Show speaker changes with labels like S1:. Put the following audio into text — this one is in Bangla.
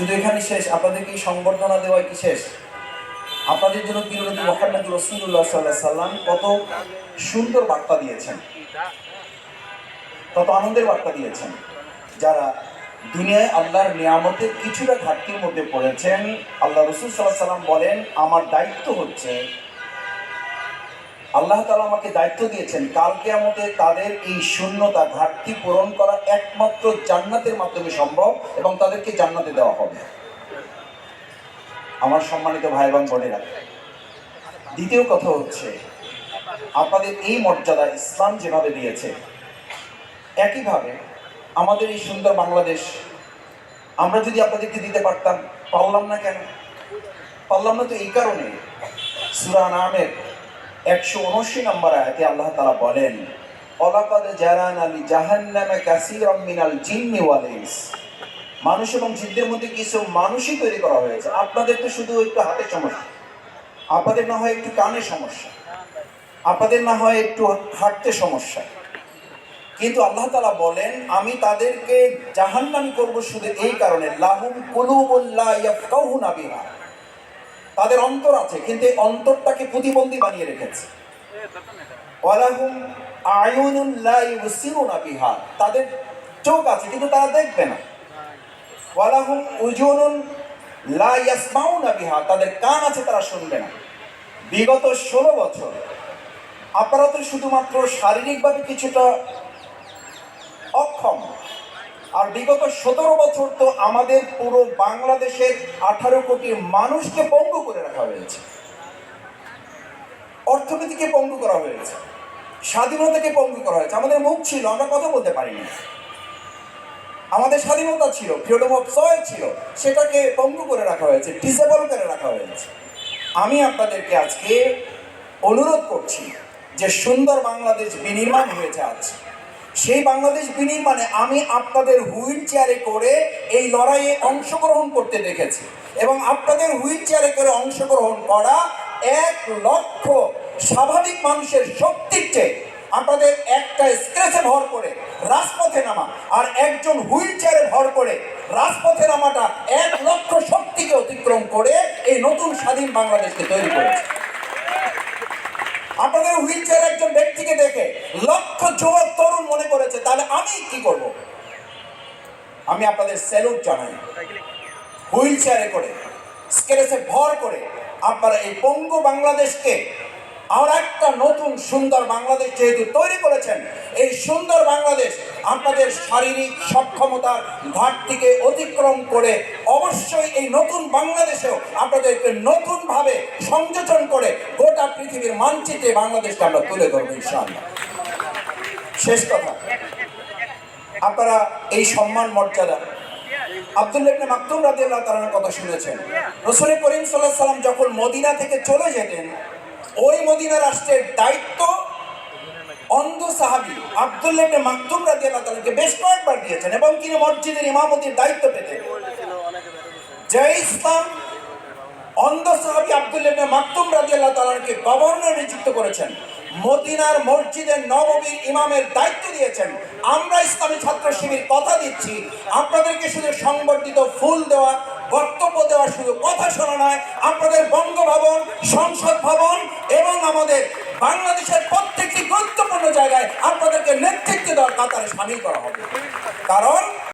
S1: শুধু এখানে শেষ, আপনাদেরকে সংবর্ধনা দেওয়া কি শেষ? আপনাদের জন্য প্রিয়নবী মোহাম্মদ রসুল্লাহ সাল্লাহ সাল্লাম কত সুন্দর বার্তা দিয়েছেন। কত আনন্দের বার্তা দিয়েছেন। যারা দুনিয়ায় আল্লাহর নিয়ামতের কিছুটা ঘাটতির মধ্যে পড়েছেন, আল্লাহ রসুল সাল্লাহ সাল্লাম বলেন, আমার দায়িত্ব হচ্ছে আল্লাহ তালা আমাকে দায়িত্ব দিয়েছেন কালকে আমাদের তাদের এই শূন্যতা ঘাটতি পূরণ করা একমাত্র জান্নাতের মাধ্যমে সম্ভব এবং তাদেরকে জান্নাতে দেওয়া হবে। আমার সম্মানিত ভাই এবং বোনেরা, দ্বিতীয় কথা হচ্ছে, আপনাদের এই মর্যাদা ইসলাম যেভাবে দিয়েছে, একইভাবে আমাদের এই সুন্দর বাংলাদেশ, আমরা যদি আপনাদেরকে দিতে পারতাম, পারলাম না কেন? পারলাম না তো এই কারণে। সুরান নামের একশো উনআশি নম্বর আয়াতে আল্লাহ তালা বলেন, অলাকাদ জারান আলী জাহান্নামে কাসির মিনাল জিন্নি ওয়াল ইনস। মানুষ এবং জিনদের মধ্যে কিছু মানুষই তৈরি করা হয়েছে। আপনাদের তো শুধু একটু হাতের সমস্যা, আপনাদের না হয় একটু কানের সমস্যা, আপনাদের না হয় একটু হাঁটতে সমস্যা। কিন্তু আল্লাহ তালা বলেন, আমি তাদেরকে জাহান্নামি করব শুধু এই কারণে। লাহুম কুলুবুল্লাহ ইয়াফকাহুনা বিহা। তাদের অন্তর আছে, কিন্তু এই অন্তরটাকে প্রতিবন্ধী বানিয়ে রেখেছে। ওয়ালাহুম আয়ুনুন লা ইউসিরুনা বিহা। তাদের চোখ আছে, কিন্তু তারা দেখবে না। ওয়ালাহুম উজুনুন লা ইয়াসমাউনা বিহা। তাদের কান আছে, তারা শুনবে না। বিগত ষোলো বছর আপনারা তো শুধুমাত্র শারীরিকভাবে কিছুটা অক্ষম। আর বিগত সতেরো বছর তো আমাদের পুরো বাংলাদেশের আঠারো কোটি মানুষকে পঙ্গু করে রাখা হয়েছে। অর্থনীতিকে পঙ্গু করা হয়েছে। স্বাধীনতাকে পঙ্গু করা হয়েছে। আমাদের মুখ ছিল, আমরা কথা বলতে পারিনি। আমাদের স্বাধীনতা ছিল ফ্রিডম অফ চয়েস ছিল, সেটাকে পঙ্গু করে রাখা হয়েছে ডিসেবল করে রাখা হয়েছে। আমি আপনাদেরকে আজকে অনুরোধ করছি যে সুন্দর বাংলাদেশ বিনির্মাণ হয়েছে আজ। সেই বাংলাদেশ বিনির্মাণে আমি আপনাদের হুইল চেয়ারে করে এই লড়াইয়ে অংশগ্রহণ করতে দেখেছি এবং আপনাদের হুইল চেয়ারে করে অংশগ্রহণ করা এক লক্ষ স্বাভাবিক মানুষের শক্তির চেয়ে আপনাদের একটা স্ক্রেচে ভর করে রাজপথে নামা আর একজন হুইল চেয়ারে ভর করে রাজপথে নামাটা এক লক্ষ শক্তিকে অতিক্রম করে এই নতুন স্বাধীন বাংলাদেশকে তৈরি করেছে। আপনাদের হুইল চেয়ার একজন ব্যক্তিকে দেখে লক্ষ যুবক তরুণ মনে করেছে, তাহলে আমি কি করব? আমি আপনাদের স্যালুট জানাই। হুইল চেয়ারে করে, স্কেলেসে ভর করে আপনারা এই পঙ্গু বাংলাদেশকে আর একটা নতুন সুন্দর বাংলাদেশ যেহেতু তৈরি করেছেন, এই সুন্দর বাংলাদেশ আপনাদের শারীরিক সক্ষমতার ঘাটতিকে অতিক্রম করে অবশ্যই এই নতুন বাংলাদেশেও আপনাদেরকে নতুনভাবে সংযোজন করে গোটা পৃথিবীর মানচিত্রে বাংলাদেশকে আমরা তুলে ধরবো ইনশাআল্লাহ। শেষ কথা, আপনারা এই সম্মান মর্যাদা আব্দুল্লাহ ইবনে মাকতুম রাদিয়াল্লাহু তাআলার কথা শুনেছেন। রাসূল করিম সাল্লাল্লাহু আলাইহি সাল্লাম যখন মদিনা থেকে চলে যেতেন ওই মদিনা রাষ্ট্রের দায়িত্ব অন্ধ সাহাবি আব্দুল্লাহ মাকতুম রাদিয়াল্লাহু তাআলাকে বেশ কয়েকবার দিয়েছেন এবং তিনি মসজিদের ইমামতির দায়িত্ব পেতেন। জয় ইসলাম অন্ধ সাহাবি আব্দুল্লাহ মাকতুম রাদিয়াল্লাহু তাআলাকে গভর্নর নিযুক্ত করেছেন। মদিনার মসজিদের নবমীর ইমামের দায়িত্ব দিয়েছেন। আমরা ইসলামী ছাত্র শিবির কথা দিচ্ছি। আপনাদেরকে শুধু সংবর্ধিত ফুল দেওয়া, বক্তব্য দেওয়া শুধু কথা শোনা নয়। আপনাদের বঙ্গভবন, সংসদ ভবন আমাদের বাংলাদেশের প্রত্যেকটি গুরুত্বপূর্ণ জায়গায় আপনাদেরকে নেতৃত্ব দেওয়ার কাতারে সামিল করা হবে। কারণ